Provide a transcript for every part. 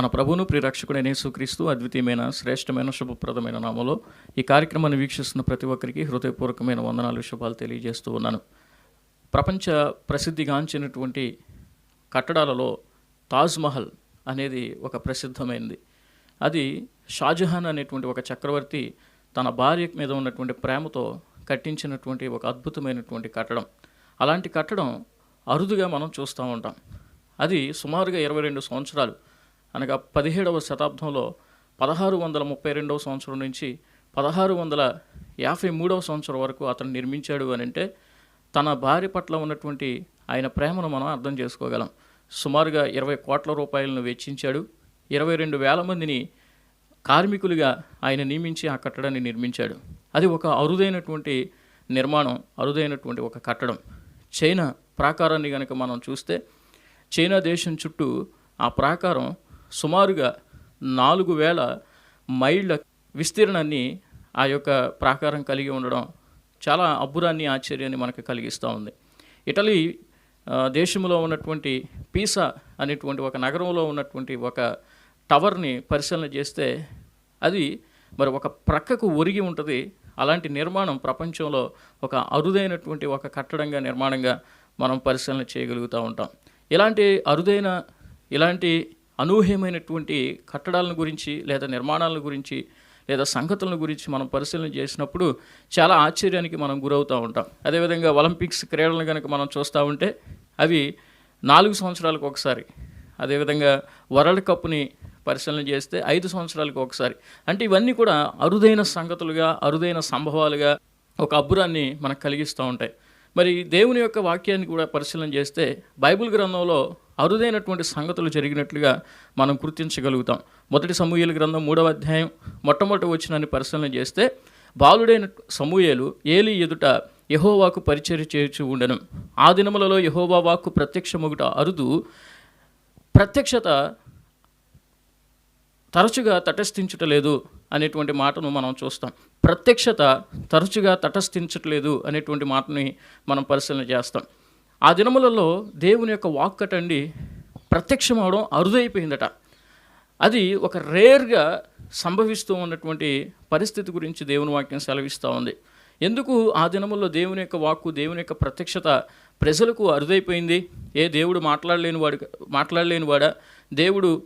మన ప్రభువును ప్రిరక్షకుడైన యేసుక్రీస్తు అద్వితీయమైన శ్రేష్టమైన శుభప్రదమైన నామలో ఈ కార్యక్రమాన్ని వీక్షిస్తున్న ప్రతి ఒక్కరికి హృదయపూర్వకమైన వందనాలు శుభాలు తెలియజేస్తూ ఉన్నాను. ప్రపంచ ప్రసిద్ధిగాంచినటువంటి కట్టడాలలో తాజ్మహల్ అనేది ఒక ప్రసిద్ధమైనది. అది షాజహాన్ అనేటువంటి ఒక చక్రవర్తి తన భార్య మీద ఉన్నటువంటి ప్రేమతో కట్టించినటువంటి ఒక అద్భుతమైనటువంటి కట్టడం. అలాంటి కట్టడం అరుదుగా మనం చూస్తూ ఉంటాం. అది సుమారుగా ఇరవై రెండు సంవత్సరాలు అనగా పదిహేడవ శతాబ్దంలో పదహారు వందల ముప్పై రెండవ సంవత్సరం నుంచి పదహారు వందల యాభై మూడవ సంవత్సరం వరకు అతను నిర్మించాడు అని అంటే తన భార్య పట్ల ఉన్నటువంటి ఆయన ప్రేమను మనం అర్థం చేసుకోగలం. సుమారుగా ఇరవై కోట్ల రూపాయలను వెచ్చించాడు. ఇరవై రెండు వేల మందిని కార్మికులుగా ఆయన నియమించి ఆ కట్టడాన్ని నిర్మించాడు. అది ఒక అరుదైనటువంటి నిర్మాణం అరుదైనటువంటి ఒక కట్టడం. చైనా ప్రాకారాన్ని కనుక మనం చూస్తే చైనా దేశం చుట్టూ ఆ ప్రాకారం సుమారుగా నాలుగు వేల మైళ్ళ విస్తీర్ణాన్ని ఆ యొక్క ప్రాకారం కలిగి ఉండడం చాలా అబ్బురాన్ని ఆశ్చర్యాన్ని మనకు కలిగిస్తూ ఉంది. ఇటలీ దేశంలో ఉన్నటువంటి పీసా అనేటువంటి ఒక నగరంలో ఉన్నటువంటి ఒక టవర్ని పరిశీలన చేస్తే అది మరి ఒక ప్రక్కకు ఒరిగి ఉంటుంది. అలాంటి నిర్మాణం ప్రపంచంలో ఒక అరుదైనటువంటి ఒక కట్టడంగా నిర్మాణంగా మనం పరిశీలన చేయగలుగుతూ ఉంటాం. ఇలాంటి అరుదైన ఇలాంటి అనూహ్యమైనటువంటి కట్టడాలను గురించి లేదా నిర్మాణాలను గురించి లేదా సంగతుల గురించి మనం పరిశీలన చేసినప్పుడు చాలా ఆశ్చర్యానికి మనం గురవుతూ ఉంటాం. అదేవిధంగా ఒలింపిక్స్ క్రీడలను కనుక మనం చూస్తూ ఉంటే అవి నాలుగు సంవత్సరాలకు ఒకసారి. అదేవిధంగా వరల్డ్ కప్ని పరిశీలన చేస్తే ఐదు సంవత్సరాలకు ఒకసారి. అంటే ఇవన్నీ కూడా అరుదైన సంగతులుగా అరుదైన సంభవాలుగా ఒక అబ్బురాన్ని మనకు కలిగిస్తూ ఉంటాయి. మరి దేవుని యొక్క వాక్యాన్ని కూడా పరిశీలన చేస్తే బైబిల్ గ్రంథంలో అరుదైనటువంటి సంగతులు జరిగినట్లుగా మనం గుర్తించగలుగుతాం. మొదటి సమూహల గ్రంథం మూడవ అధ్యాయం మొట్టమొదటి వచ్చినని పరిశీలన చేస్తే బాలుడైన సమూహలు ఏలి ఎదుట యహోవాకు పరిచర్య చేర్చి ఉండను. ఆ దినములలో యహోవా వాక్కు ప్రత్యక్షమొగుట అరుదు ప్రత్యక్షత తరచుగా తటస్థించుటలేదు అనేటువంటి మాటను మనం చూస్తాం. ప్రత్యక్షత తరచుగా తటస్థించట్లేదు అనేటువంటి మాటని మనం పరిశీలన చేస్తాం. ఆ దినములలో దేవుని యొక్క వాక్కటండి ప్రత్యక్షం అవడం అరుదైపోయిందట. అది ఒక రేర్గా సంభవిస్తూ ఉన్నటువంటి పరిస్థితి గురించి దేవుని వాక్యం సెలవిస్తూ ఉంది. ఎందుకు ఆ దినముల్లో దేవుని యొక్క వాక్కు దేవుని యొక్క ప్రత్యక్షత ప్రజలకు అరుదైపోయింది? ఏ దేవుడు మాట్లాడలేని వాడు మాట్లాడలేని వాడా? దేవుడు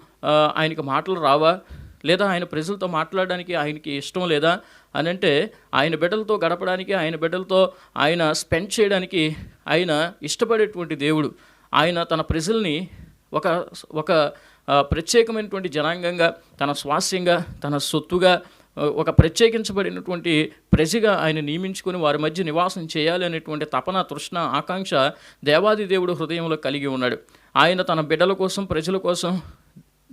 ఆయనకి మాటలు రావా? లేదా ఆయన ప్రజలతో మాట్లాడడానికి ఆయనకి ఇష్టం లేదా అని అంటే ఆయన బిడ్డలతో గడపడానికి ఆయన బిడ్డలతో ఆయన స్పెండ్ చేయడానికి ఆయన ఇష్టపడేటువంటి దేవుడు. ఆయన తన ప్రజల్ని ఒక ఒక ప్రత్యేకమైనటువంటి జనాంగంగా తన స్వాస్యంగా తన సొత్తుగా ఒక ప్రత్యేకించబడినటువంటి ప్రజగా ఆయన నియమించుకొని వారి మధ్య నివాసం చేయాలి అనేటువంటి తపన తృష్ణ ఆకాంక్ష దేవాది దేవుడు హృదయంలో కలిగి ఉన్నాడు. ఆయన తన బిడ్డల కోసం ప్రజల కోసం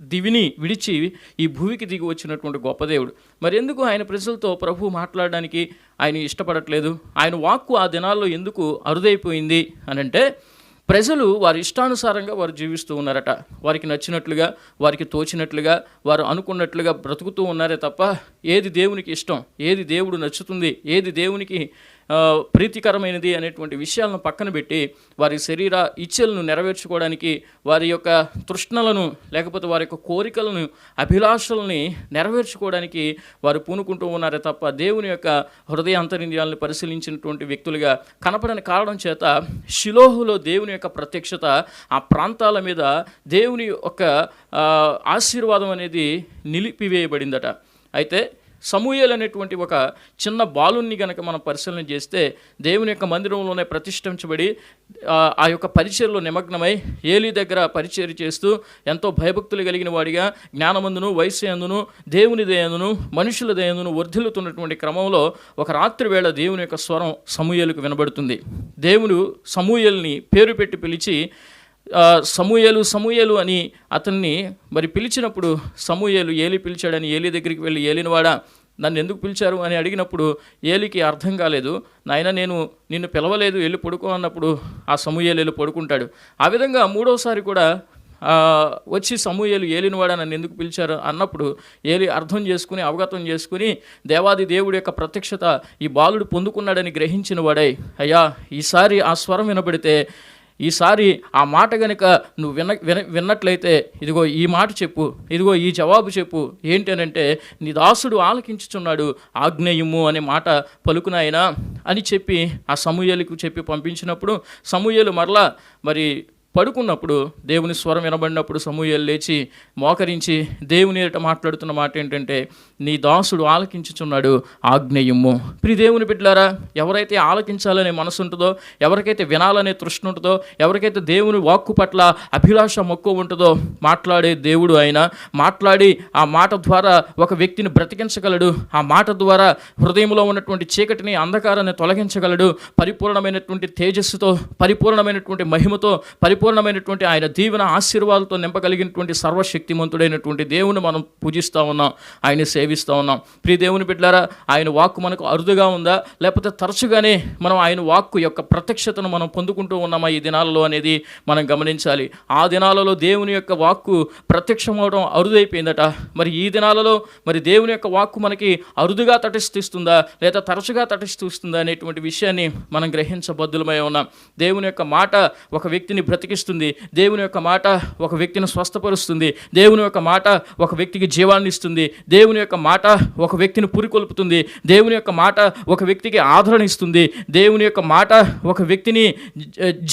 దివిని విడిచి ఈ భూమికి దిగి వచ్చినటువంటి గొప్ప దేవుడు. మరి ఎందుకు ఆయన ప్రజలతో ప్రభు మాట్లాడడానికి ఆయన ఇష్టపడట్లేదు? ఆయన వాక్కు ఆ దినాల్లో ఎందుకు అరుదైపోయింది అని అంటే ప్రజలు వారి ఇష్టానుసారంగా వారు జీవిస్తూ ఉన్నారట. వారికి నచ్చినట్లుగా వారికి తోచినట్లుగా వారు అనుకున్నట్లుగా బ్రతుకుతూ ఉన్నారే తప్ప ఏది దేవునికి ఇష్టం ఏది దేవుడు నచ్చుతుంది ఏది దేవునికి ప్రీతికరమైనది అనేటువంటి విషయాలను పక్కన పెట్టి వారి శరీర ఇచ్చలను నెరవేర్చుకోవడానికి వారి యొక్క తృష్ణలను లేకపోతే వారి యొక్క కోరికలను అభిలాషల్ని నెరవేర్చుకోవడానికి వారు పూనుకుంటూ ఉన్నారే తప్ప దేవుని యొక్క హృదయ అంతరింద్రియాలను పరిశీలించినటువంటి వ్యక్తులుగా కనపడని కారణం చేత షిలోహులో దేవుని యొక్క ప్రత్యక్షత ఆ ప్రాంతాల మీద దేవుని యొక్క ఆశీర్వాదం అనేది నిలిపివేయబడిందట. అయితే సమూయలు అనేటువంటి ఒక చిన్న బాలుని గనక మనం పరిశీలన చేస్తే దేవుని యొక్క మందిరంలోనే ప్రతిష్ఠించబడి ఆ, యొక్క పరిచయలో నిమగ్నమై ఏలి దగ్గర పరిచయ చేస్తూ ఎంతో భయభక్తులు కలిగిన వాడిగా జ్ఞానమందును వయసు దేవుని దయందును మనుషుల దయందును వర్ధిల్లుతున్నటువంటి క్రమంలో ఒక రాత్రి వేళ దేవుని యొక్క స్వరం సమూయలకు వినబడుతుంది. దేవుడు సమూయల్ని పేరు పెట్టి పిలిచి సమూయేలు సమూయేలు అని అతన్ని మరి పిలిచినప్పుడు సమూయేలు ఏలి పిలిచాడని ఏలి దగ్గరికి వెళ్ళి ఏలినవాడా నన్ను ఎందుకు పిలిచారు అని అడిగినప్పుడు ఏలికి అర్థం కాలేదు. నాయన నేను నిన్ను పిలవలేదు వెళ్ళి పడుకో అన్నప్పుడు ఆ సమూయేలు వెళ్ళి పడుకుంటాడు. ఆ విధంగా మూడోసారి కూడా వచ్చి సమూహలు ఏలినవాడా నన్ను ఎందుకు పిలిచారు అన్నప్పుడు ఏలి అర్థం చేసుకుని అవగతం చేసుకుని దేవాది దేవుడి యొక్క ప్రత్యక్షత ఈ బాలుడు పొందుకున్నాడని గ్రహించిన వాడై అయ్యా ఈసారి ఆ స్వరం వినబడితే ఈసారి ఆ మాట గనుక నువ్వు విన విన విన్నట్లయితే ఇదిగో ఈ మాట చెప్పు ఇదిగో ఈ జవాబు చెప్పు ఏంటనంటే నీ దాసుడు ఆలకించుచున్నాడు ఆగ్నేయము అనే మాట పలుకునాయనా అని చెప్పి ఆ సమూహలకు చెప్పి పంపించినప్పుడు సమూహలు మరలా మరి పడుకున్నప్పుడు దేవుని స్వరం వినబడినప్పుడు సమూహలు లేచి మోకరించి దేవుని ఏట మాట్లాడుతున్న మాట ఏంటంటే నీ దాసుడు ఆలకించుచున్నాడు ఆగ్నేయము. ప్రి దేవుని బిడ్డలారా ఎవరైతే ఆలకించాలనే మనసు ఉంటుందో ఎవరికైతే వినాలనే తృష్ణ ఉంటుందో ఎవరికైతే దేవుని వాక్కు పట్ల అభిలాష మక్కువ ఉంటుందో మాట్లాడే దేవుడు ఆయన. మాట్లాడి ఆ మాట ద్వారా ఒక వ్యక్తిని బ్రతికించగలడు. ఆ మాట ద్వారా హృదయంలో ఉన్నటువంటి చీకటిని అంధకారాన్ని తొలగించగలడు. పరిపూర్ణమైనటువంటి తేజస్సుతో పరిపూర్ణమైనటువంటి మహిమతో పరిపూర్ణమైనటువంటి ఆయన దీవెన ఆశీర్వాదాలతో నింపగలిగినటువంటి సర్వశక్తిమంతుడైనటువంటి దేవుని మనం పూజిస్తూ ఉన్నాం. ఆయన సేవిస్తూ ఉన్నాం. ప్రియ దేవుని బిడ్డారా ఆయన వాక్కు మనకు అరుదుగా ఉందా? లేకపోతే తరచుగానే మనం ఆయన వాక్కు యొక్క ప్రత్యక్షతను మనం పొందుకుంటూ ఉన్నామా? ఈ దినాలలో అనేది మనం గమనించాలి. ఆ దినాలలో దేవుని యొక్క వాక్కు ప్రత్యక్షమవడం అరుదైపోయిందట. మరి ఈ దినాలలో మరి దేవుని యొక్క వాక్కు మనకి అరుదుగా తటిస్తుందా లేదా తరచుగా తటిస్తుందా అనేటువంటి విషయాన్ని మనం గ్రహించబద్దులమై ఉన్నాం. దేవుని యొక్క మాట ఒక వ్యక్తిని బ్రతికి బ్రతికిస్తుంది దేవుని యొక్క మాట ఒక వ్యక్తిని స్వస్థపరుస్తుంది. దేవుని యొక్క మాట ఒక వ్యక్తికి జీవాన్ని ఇస్తుంది. దేవుని యొక్క మాట ఒక వ్యక్తిని పురికొల్పుతుంది. దేవుని యొక్క మాట ఒక వ్యక్తికి ఆదరణ ఇస్తుంది. దేవుని యొక్క మాట ఒక వ్యక్తిని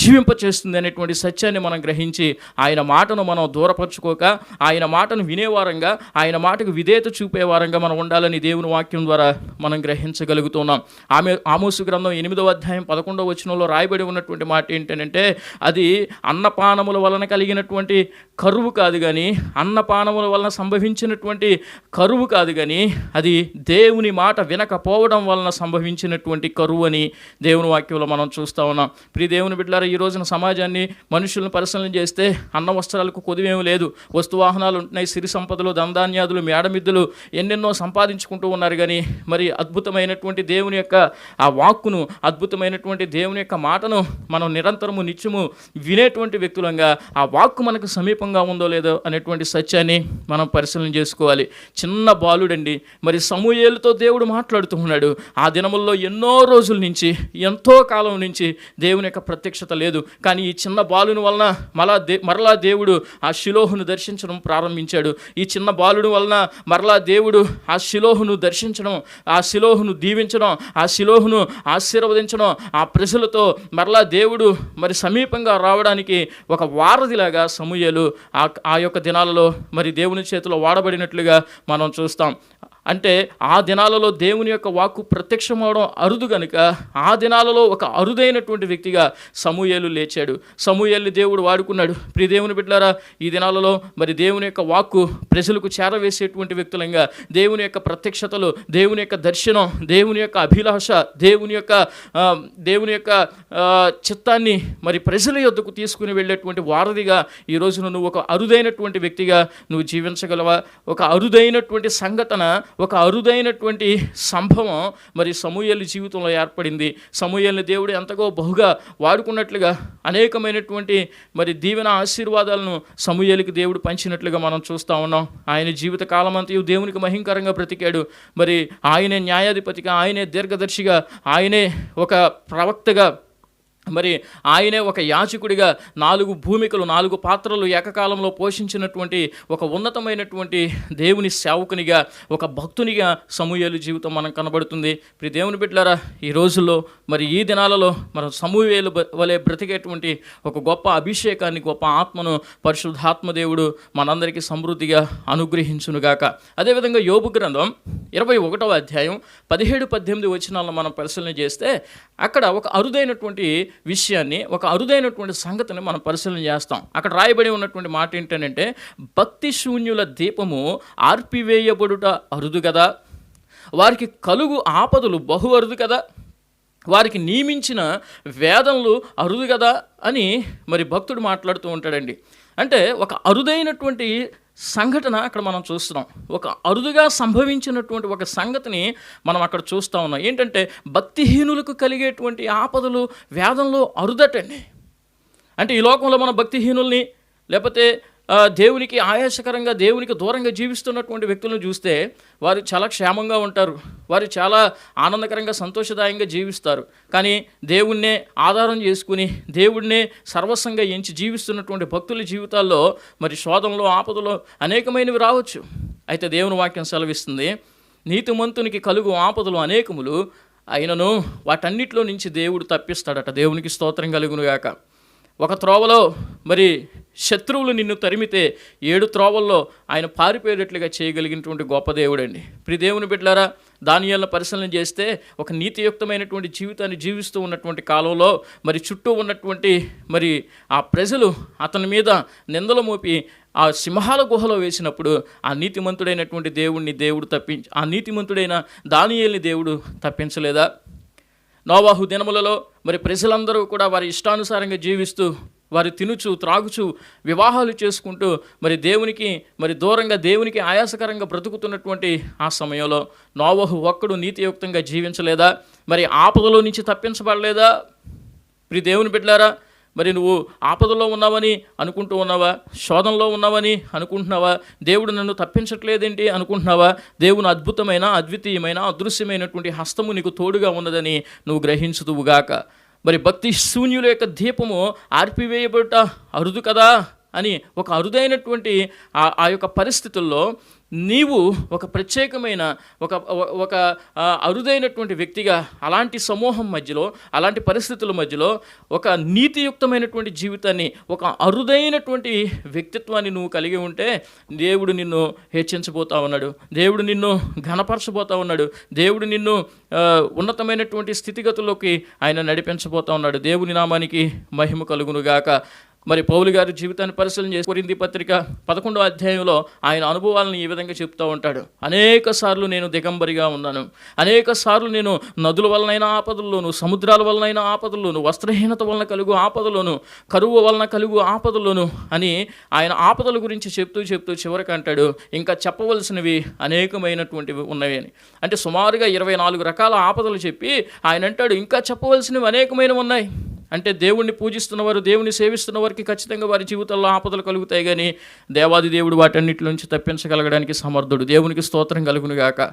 జీవింపచేస్తుంది అనేటువంటి సత్యాన్ని మనం గ్రహించి ఆయన మాటను మనం దూరపరచుకోక ఆయన మాటను వినేవారంగా ఆయన మాటకు విధేయత చూపేవారంగా మనం ఉండాలని దేవుని వాక్యం ద్వారా మనం గ్రహించగలుగుతున్నాం. ఆమె ఆమోసు గ్రంథం ఎనిమిదవ అధ్యాయం పదకొండవ వచనంలో రాయబడి ఉన్నటువంటి మాట ఏంటంటే అది అన్నపానముల వలన కలిగినటువంటి కరువు కాదు కానీ అన్నపానముల వలన సంభవించినటువంటి కరువు కాదు కానీ అది దేవుని మాట వినకపోవడం వలన సంభవించినటువంటి కరువు అని దేవుని వాక్యంలో మనం చూస్తూ ఉన్నాం. ప్రి దేవుని బిడ్డలారా ఈ రోజున సమాజాన్ని మనుషులను పరిశీలన చేస్తే అన్న వస్త్రాలకు కొదివేమీ లేదు. వస్తు వాహనాలు ఉంటున్నాయి సిరి సంపదలు దందాన్యాదులు మేడమిద్దులు ఎన్నెన్నో సంపాదించుకుంటూ ఉన్నారు కానీ మరి అద్భుతమైనటువంటి దేవుని యొక్క ఆ వాక్కును అద్భుతమైనటువంటి దేవుని యొక్క మాటను మనం నిరంతరము నిత్యము వినేటువంటి వ్యక్తులంగా ఆ వాక్కు మనకు సమీపంగా ఉందో లేదో అనేటువంటి సత్యాన్ని మనం పరిశీలన చేసుకోవాలి. చిన్న బాలుడండి. మరి సమూహేలతో దేవుడు మాట్లాడుతూ ఉన్నాడు. ఆ దినముల్లో ఎన్నో రోజుల నుంచి ఎంతో కాలం నుంచి దేవుని యొక్క ప్రత్యక్షత లేదు. కానీ ఈ చిన్న బాలుని వలన మరలా దే మరలా దేవుడు ఆ శిలోహును దర్శించడం ప్రారంభించాడు. ఈ చిన్న బాలుడు వలన మరలా దేవుడు ఆ శిలోహును దర్శించడం ఆ శిలోహును దీవించడం ఆ శిలోహును ఆశీర్వదించడం ఆ ప్రజలతో మరలా దేవుడు మరి సమీపంగా రావడానికి ఒక వారధిలాగా సమూహలు ఆ ఆ యొక్క దినాలలో మరి దేవుని చేతిలో వాడబడినట్లుగా మనం చూస్తాం. అంటే ఆ దినాలలో దేవుని యొక్క వాక్కు ప్రత్యక్షమవడం అరుదు గనుక ఆ దినాలలో ఒక అరుదైనటువంటి వ్యక్తిగా సమూయేలు లేచాడు. సమూయేలు దేవుడు వాడుకున్నాడు. ప్రియ దేవుని బిడ్డారా ఈ దినాలలో మరి దేవుని యొక్క వాక్కు ప్రజలకు చేరవేసేటువంటి వ్యక్తులంగా దేవుని యొక్క ప్రత్యక్షతలు దేవుని యొక్క దర్శనం దేవుని యొక్క అభిలాష దేవుని యొక్క దేవుని యొక్క చిత్తాన్ని మరి ప్రజల యొద్దకు తీసుకుని వెళ్ళేటువంటి వారధిగా ఈ రోజున నువ్వు ఒక అరుదైనటువంటి వ్యక్తిగా నువ్వు జీవించగలవా? ఒక అరుదైనటువంటి సంఘటన ఒక అరుదైనటువంటి సంభవం మరి సమూహల జీవితంలో ఏర్పడింది. సమూహల్ని దేవుడు ఎంతగో బహుగా వాడుకున్నట్లుగా అనేకమైనటువంటి మరి దీవెన ఆశీర్వాదాలను సమూహలకి దేవుడు పంచినట్లుగా మనం చూస్తూ ఉన్నాం. ఆయన జీవిత కాలమంతయు దేవునికి మహింకరంగా బ్రతికాడు. మరి ఆయనే న్యాయాధిపతిగా ఆయనే దీర్ఘదర్శిగా ఆయనే ఒక ప్రవక్తగా మరి ఆయనే ఒక యాచకుడిగా నాలుగు భూమికలు నాలుగు పాత్రలు ఏకకాలంలో పోషించినటువంటి ఒక ఉన్నతమైనటువంటి దేవుని సేవకునిగా ఒక భక్తునిగా సమూహేలు జీవితం మనం కనబడుతుంది. ప్రి దేవుని బిడ్డలారా ఈ రోజుల్లో మరి ఈ దినాలలో మన సమూహేలు వలె బ్రతికేటువంటి ఒక గొప్ప అభిషేకాన్ని గొప్ప ఆత్మను పరిశుద్ధాత్మదేవుడు మనందరికీ సమృద్ధిగా అనుగ్రహించునుగాక. అదేవిధంగా యోబు గ్రంథం ఇరవై ఒకటవ అధ్యాయం పదిహేడు పద్దెనిమిది వచనాలను మనం పరిశీలన చేస్తే అక్కడ ఒక అరుదైనటువంటి విషయాన్ని ఒక అరుదైనటువంటి సంగతిని మనం పరిశీలన చేస్తాం. అక్కడ రాయబడి ఉన్నటువంటి మాట ఏంటంటే భక్తి శూన్యుల దీపము ఆర్పివేయబడుట అరుదు కదా వారికి కలుగు ఆపదలు బహు అరుదు కదా. వారికి నియమించిన వేదనలు అరుదు కదా అని మరి భక్తుడు మాట్లాడుతూ ఉంటాడండి. అంటే ఒక అరుదైనటువంటి సంఘటన అక్కడ మనం చూస్తున్నాం. ఒక అరుదుగా సంభవించినటువంటి ఒక సంగతిని మనం అక్కడ చూస్తూ ఉన్నాం. ఏంటంటే భక్తిహీనులకు కలిగేటువంటి ఆపదలు వేదంలో అరుదటండి అంటే ఈ లోకంలో మన భక్తిహీనుల్ని లేకపోతే దేవునికి ఆయాసకరంగా దేవునికి దూరంగా జీవిస్తున్నటువంటి వ్యక్తులను చూస్తే వారు చాలా క్షేమంగా ఉంటారు. వారు చాలా ఆనందకరంగా సంతోషదాయంగా జీవిస్తారు. కానీ దేవుణ్ణే ఆధారం చేసుకుని దేవుణ్ణే సర్వస్వంగా ఎంచి జీవిస్తున్నటువంటి భక్తుల జీవితాల్లో మరి శోధంలో ఆపదలో అనేకమైనవి రావచ్చు. అయితే దేవుని వాక్యం సెలవిస్తుంది నీతిమంతునికి కలుగు ఆపదలు అనేకములు అయినను వాటన్నిటిలో నుంచి దేవుడు తప్పిస్తాడట. దేవునికి స్తోత్రం కలుగునుగాక. ఒక త్రోవలో మరి శత్రువులు నిన్ను తరిమితే ఏడు త్రోవల్లో ఆయన పారిపోయేటట్లుగా చేయగలిగినటువంటి గొప్ప దేవుడండి. ప్రి దేవుని బిడ్డలారా దానియాలను పరిశీలన చేస్తే ఒక నీతియుక్తమైనటువంటి జీవితాన్ని జీవిస్తూ ఉన్నటువంటి కాలంలో మరి చుట్టూ ఉన్నటువంటి మరి ఆ ప్రజలు అతని మీద నిందలు మోపి ఆ సింహాల గుహలో వేసినప్పుడు ఆ నీతిమంతుడైనటువంటి దేవుణ్ణి దేవుడు తప్పించి ఆ నీతిమంతుడైన దానియాల్ని దేవుడు తప్పించలేదా? నోవాహు దినములలో మరి ప్రజలందరూ కూడా వారి ఇష్టానుసారంగా జీవిస్తూ వారు తినుచు త్రాగుచు వివాహాలు చేసుకుంటూ మరి దేవునికి మరి దూరంగా దేవునికి ఆయాసకరంగా బ్రతుకుతున్నటువంటి ఆ సమయంలో నోవహు ఒక్కడు నీతియుక్తంగా జీవించలేదా? మరి ఆపదలో నుంచి తప్పించబడలేదా? ప్రి దేవుని బిడ్డారా మరి నువ్వు ఆపదలో ఉన్నావని అనుకుంటూ ఉన్నావా? శోధనలో ఉన్నావని అనుకుంటున్నావా? దేవుడు నన్ను తప్పించట్లేదేంటి అనుకుంటున్నావా? దేవుని అద్భుతమైన అద్వితీయమైన అదృశ్యమైనటువంటి హస్తము నీకు తోడుగా ఉన్నదని నువ్వు గ్రహించుదువుగాక మరి భక్తి శూన్యుల యొక్క దీపము ఆర్పివేయబడుట అరుదు కదా అని ఒక అరుదైనటువంటి ఆ ఆ యొక్క పరిస్థితుల్లో నీవు ఒక ప్రత్యేకమైన ఒక ఒక అరుదైనటువంటి వ్యక్తిగా అలాంటి సమూహం మధ్యలో అలాంటి పరిస్థితుల మధ్యలో ఒక నీతియుక్తమైనటువంటి జీవితాన్ని ఒక అరుదైనటువంటి వ్యక్తిత్వాన్ని నువ్వు కలిగి ఉంటే దేవుడు నిన్ను హెచ్చించబోతా ఉన్నాడు. దేవుడు నిన్ను ఘనపరచబోతా ఉన్నాడు. దేవుడు నిన్ను ఉన్నతమైనటువంటి స్థితిగతుల్లోకి ఆయన నడిపించబోతా ఉన్నాడు. దేవుని నామానికి మహిమ కలుగునుగాక. మరి పౌలు గారి జీవితాన్ని పరిశీలన చేసి కొరింది పత్రిక పదకొండో అధ్యాయంలో ఆయన అనుభవాలను ఈ విధంగా చెప్తూ ఉంటాడు. అనేక సార్లు నేను దిగంబరిగా ఉన్నాను. అనేక సార్లు నేను నదుల వలనైన ఆపదల్లోను సముద్రాల వలనైన ఆపదల్లోను వస్త్రహీనత వలన కలుగు ఆపదలోను కరువు వలన కలుగు ఆపదలోను అని ఆయన ఆపదల గురించి చెప్తూ చెప్తూ చివరికి అంటాడు ఇంకా చెప్పవలసినవి అనేకమైనటువంటివి ఉన్నవి అని. అంటే సుమారుగా ఇరవై నాలుగు రకాల ఆపదలు చెప్పి ఆయన అంటాడు ఇంకా చెప్పవలసినవి అనేకమైనవి ఉన్నాయి. అంటే దేవుణ్ణి పూజిస్తున్నవారు దేవుని సేవిస్తున్న వారికి ఖచ్చితంగా వారి జీవితంలో ఆపదలు కలుగుతాయి కానీ దేవాది దేవుడు వాటన్నిటి నుంచి తప్పించగలగడానికి సమర్థుడు. దేవునికి స్తోత్రం కలుగునుగాక.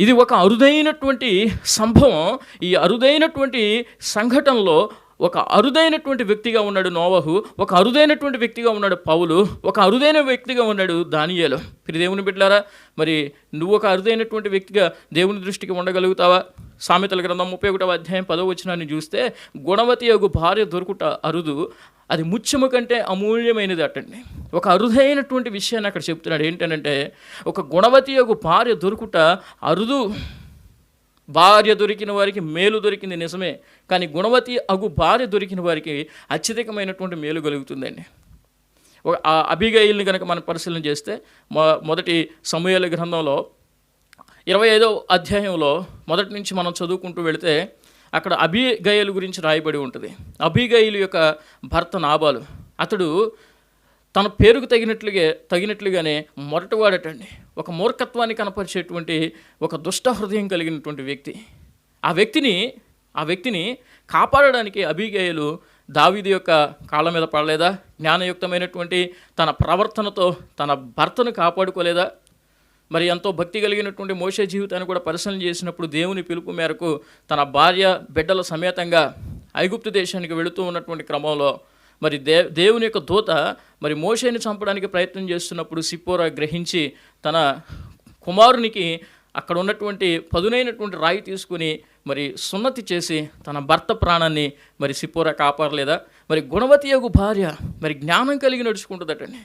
ఇది ఒక అరుదైనటువంటి సంభవం. ఈ అరుదైనటువంటి సంఘటనలో ఒక అరుదైనటువంటి వ్యక్తిగా ఉన్నాడు నోవహు ఒక అరుదైనటువంటి వ్యక్తిగా ఉన్నాడు పౌలు ఒక అరుదైన వ్యక్తిగా ఉన్నాడు దానియేలు. మీరు దేవుని బిడ్డలారా మరి నువ్వు ఒక అరుదైనటువంటి వ్యక్తిగా దేవుని దృష్టికి ఉండగలుగుతావా? సామెతల గ్రంథం ముప్పై ఒకటవ అధ్యాయం పదవ వచనాన్ని చూస్తే గుణవతి యొక్క భార్య దొరుకుట అరుదు అది ముత్యము కంటే అమూల్యమైనది అటండి. ఒక అరుదైనటువంటి విషయాన్ని అక్కడ చెప్తున్నాడు. ఏంటంటే ఒక గుణవతి యొక్క భార్య దొరుకుట అరుదు. భార్య దొరికిన వారికి మేలు దొరికింది నిజమే కానీ గుణవతి అగు భార్య దొరికిన వారికి అత్యధికమైనటువంటి మేలు కలుగుతుందండి. ఒక ఆ అభిగయిల్ని కనుక మనం పరిశీలన చేస్తే మొ మొదటి సమూహాల గ్రంథంలో ఇరవై ఐదో అధ్యాయంలో మొదటి నుంచి మనం చదువుకుంటూ వెళితే అక్కడ అభిగయలు గురించి రాయబడి ఉంటుంది. అభిగయిలు యొక్క భర్త నాబాలు అతడు తన పేరుకు తగినట్లుగా తగినట్లుగానే మొరటవాడటండి. ఒక మూర్ఖత్వాన్ని కనపరిచేటువంటి ఒక దుష్ట హృదయం కలిగినటువంటి వ్యక్తి. ఆ వ్యక్తిని ఆ వ్యక్తిని కాపాడడానికి అభిగేయులు దావీది యొక్క కాళ్ళ మీద పడలేదా? జ్ఞానయుక్తమైనటువంటి తన ప్రవర్తనతో తన భర్తను కాపాడుకోలేదా? మరి ఎంతో భక్తి కలిగినటువంటి మోసే జీవితాన్ని కూడా పరిశీలన చేసినప్పుడు దేవుని పిలుపు మేరకు తన భార్య బిడ్డల సమేతంగా ఐగుప్తు దేశానికి వెళుతూ ఉన్నటువంటి క్రమంలో మరి దే దేవుని యొక్క దూత మరి మోషేని చంపడానికి ప్రయత్నం చేస్తున్నప్పుడు సిప్పోరా గ్రహించి తన కుమారునికి అక్కడ ఉన్నటువంటి పదునైనటువంటి రాయి తీసుకుని మరి సున్నతి చేసి తన భర్త ప్రాణాన్ని మరి సిప్పోరా కాపాడలేదా? మరి గుణవతి యొక్క భార్య మరి జ్ఞానం కలిగి నడుచుకుంటుందటండి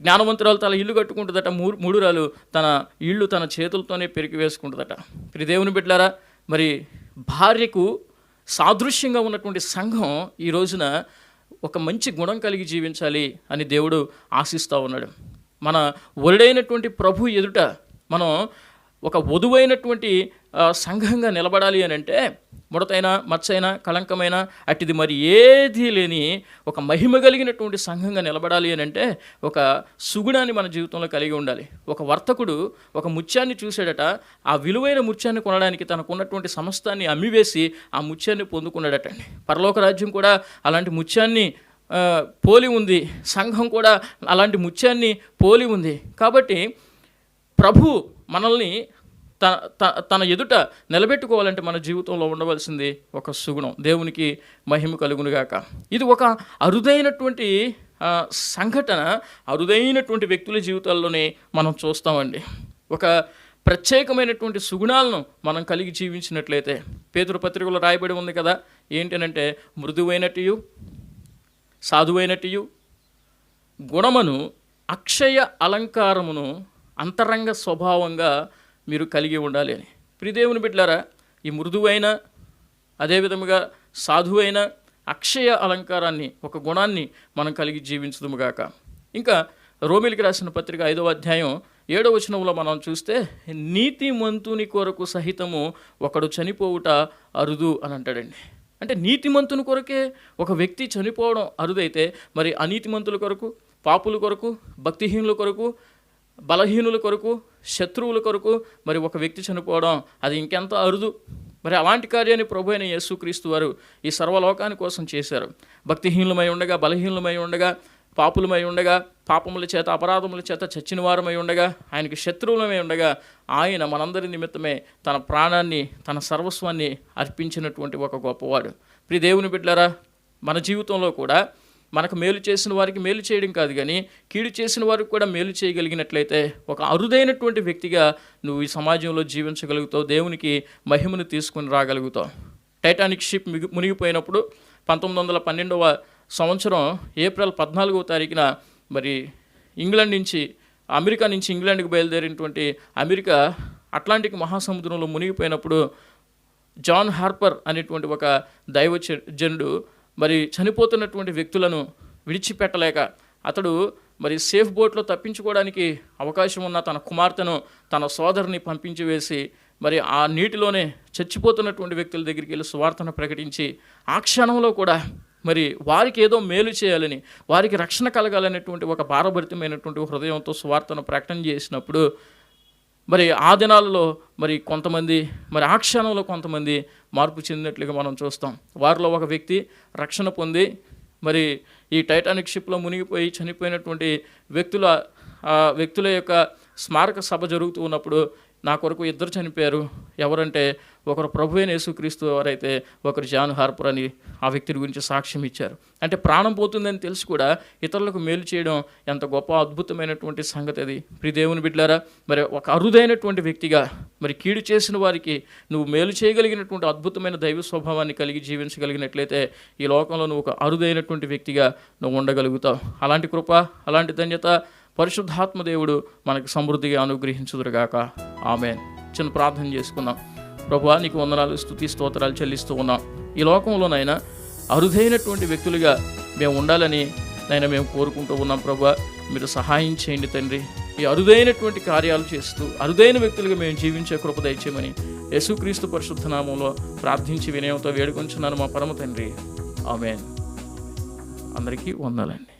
జ్ఞానవంతురాలు తన ఇల్లు కట్టుకుంటుందట మూడు మూడురాలు తన ఇల్లు తన చేతులతోనే పెరిగి వేసుకుంటుందట. మరి దేవుని బిడ్డలారా మరి భార్యకు సాదృశ్యంగా ఉన్నటువంటి సంఘం ఈ రోజున ఒక మంచి గుణం కలిగి జీవించాలి అని దేవుడు ఆశిస్తూ ఉన్నాడు. మన ఒరుడైనటువంటి ప్రభు ఎదుట మనం ఒక వధువైనటువంటి సంఘంగా నిలబడాలి అని అంటే ముడతైన మచ్చైన కళంకమైన అట్టిది మరి ఏది లేని ఒక మహిమ కలిగినటువంటి సంఘంగా నిలబడాలి అని అంటే ఒక సుగుణాన్ని మన జీవితంలో కలిగి ఉండాలి. ఒక వర్తకుడు ఒక ముత్యాన్ని చూశాడట ఆ విలువైన ముత్యాన్ని కొనడానికి తనకున్నటువంటి సమస్తాన్ని అమ్మివేసి ఆ ముత్యాన్ని పొందుకున్నాడటండి. పరలోక రాజ్యం కూడా అలాంటి ముత్యాన్ని పోలి ఉంది. సంఘం కూడా అలాంటి ముత్యాన్ని పోలి ఉంది. కాబట్టి ప్రభు మనల్ని తన త- తన ఎదుట నిలబెట్టుకోవాలంటే మన జీవితంలో ఉండవలసింది ఒక సుగుణం. దేవునికి మహిమ కలుగునుగాక ఇది ఒక అరుదైనటువంటి సంఘటన. అరుదైనటువంటి వ్యక్తుల జీవితాల్లోనే మనం చూస్తామండి. ఒక ప్రత్యేకమైనటువంటి సుగుణాలను మనం కలిగి జీవించినట్లయితే పేదరు పత్రికలో రాయబడి ఉంది కదా ఏంటనంటే మృదువైనటియు సాధువైనటియు గుణమును అక్షయ అలంకారమును అంతరంగ స్వభావంగా మీరు కలిగి ఉండాలి అని. ప్రిదేవుని బిడ్డారా ఈ మృదువైన అదేవిధముగా సాధువైన అక్షయ అలంకారాన్ని ఒక గుణాన్ని మనం కలిగి జీవించదుముగాక ఇంకా రోమిలికి రాసిన పత్రిక ఐదవ అధ్యాయం ఏడవ వచనంలో మనం చూస్తే నీతిమంతుని కొరకు సహితము ఒకడు చనిపోవుట అరుదు అని అంటాడండి. అంటే నీతిమంతుని కొరకే ఒక వ్యక్తి చనిపోవడం అరుదైతే మరి అనీతిమంతుల కొరకు పాపుల కొరకు భక్తిహీనుల కొరకు బలహీనుల కొరకు శత్రువుల కొరకు మరి ఒక వ్యక్తి చనిపోవడం అది ఇంకెంత అరుదు. మరి అలాంటి కార్యాన్ని ప్రభు అయిన యేసుక్రీస్తు వారు ఈ సర్వలోకాని కోసం చేశారు. భక్తిహీనులమై ఉండగా బలహీనులమై ఉండగా పాపులమై ఉండగా పాపముల చేత అపరాధముల చేత చచ్చిన వారమై ఉండగా ఆయనకి శత్రువులమై ఉండగా ఆయన మనందరి నిమిత్తమే తన ప్రాణాన్ని తన సర్వస్వాన్ని అర్పించినటువంటి ఒక గొప్పవాడు. ప్రియ దేవుని బిడ్డలారా మన జీవితంలో కూడా మనకు మేలు చేసిన వారికి మేలు చేయడం కాదు కానీ కీడు చేసిన వారికి కూడా మేలు చేయగలిగినట్లయితే ఒక అరుదైనటువంటి వ్యక్తిగా నువ్వు ఈ సమాజంలో జీవించగలుగుతావు దేవునికి మహిమను తీసుకుని రాగలుగుతావు. టైటానిక్ షిప్ మునిగిపోయినప్పుడు పంతొమ్మిది వందల పన్నెండవ సంవత్సరం ఏప్రిల్ పద్నాలుగవ తారీఖున మరి ఇంగ్లాండ్ నుంచి అమెరికా నుంచి ఇంగ్లాండ్కి బయలుదేరినటువంటి అమెరికా అట్లాంటిక్ మహాసముద్రంలో మునిగిపోయినప్పుడు జాన్ హార్పర్ అనేటువంటి ఒక దైవ జనుడు మరి చనిపోతున్నటువంటి వ్యక్తులను విడిచిపెట్టలేక అతడు మరి సేఫ్ బోట్లో తప్పించుకోవడానికి అవకాశం ఉన్న తన కుమార్తెను తన సోదరుని పంపించి వేసి మరి ఆ నీటిలోనే చచ్చిపోతున్నటువంటి వ్యక్తుల దగ్గరికి వెళ్ళి సువార్తను ప్రకటించి ఆ క్షణంలో కూడా మరి వారికి ఏదో మేలు చేయాలని వారికి రక్షణ కలగాలనేటువంటి ఒక భారభరితమైనటువంటి హృదయంతో సువార్తను ప్రకటన చేసినప్పుడు మరి ఆ దినాలలో మరి కొంతమంది మరి ఆ క్షణంలో కొంతమంది మార్పు చెందినట్లుగా మనం చూస్తాం. వారిలో ఒక వ్యక్తి రక్షణ పొంది మరి ఈ టైటానిక్ షిప్లో మునిగిపోయి చనిపోయినటువంటి వ్యక్తుల వ్యక్తుల యొక్క స్మారక సభ జరుగుతూ ఉన్నప్పుడు నా కొరకు ఇద్దరు చనిపోయారు. ఎవరంటే ఒకరు ప్రభు అయిన యేసుక్రీస్తు ఎవరైతే ఒకరు జాన్ హార్పర్ అని ఆ వ్యక్తి గురించి సాక్ష్యం ఇచ్చారు. అంటే ప్రాణం పోతుందని తెలిసి కూడా ఇతరులకు మేలు చేయడం ఎంత గొప్ప అద్భుతమైనటువంటి సంగతి అది. ప్రిదేవుని బిడ్డారా మరి ఒక అరుదైనటువంటి వ్యక్తిగా మరి కీడు చేసిన వారికి నువ్వు మేలు చేయగలిగినటువంటి అద్భుతమైన దైవ స్వభావాన్ని కలిగి జీవించగలిగినట్లయితే ఈ లోకంలో నువ్వు ఒక అరుదైనటువంటి వ్యక్తిగా నువ్వు ఉండగలుగుతావు. అలాంటి కృప అలాంటి ధన్యత పరిశుద్ధాత్మ దేవుడు మనకు సమృద్ధిగా అనుగ్రహించుదురుగాక. ఆమె చిన్న ప్రార్థన చేసుకుందాం. ప్రభు నీకు వందనాలు స్థుతి స్తోత్రాలు చెల్లిస్తూ ఉన్నాం. ఈ లోకంలోనైనా అరుదైనటువంటి వ్యక్తులుగా మేము ఉండాలని నైనా మేము కోరుకుంటూ ఉన్నాం ప్రభు మీరు సహాయం చేయండి తండ్రి. ఈ అరుదైనటువంటి కార్యాలు చేస్తూ అరుదైన వ్యక్తులుగా మేము జీవించే కృప దయచేయమని యేసుక్రీస్తు పరిశుద్ధ నామంలో ప్రార్థించి వినయంతో వేడుకొంచున్నాను మా పరమ తండ్రి. ఆమెన్. అందరికీ వందాలండి.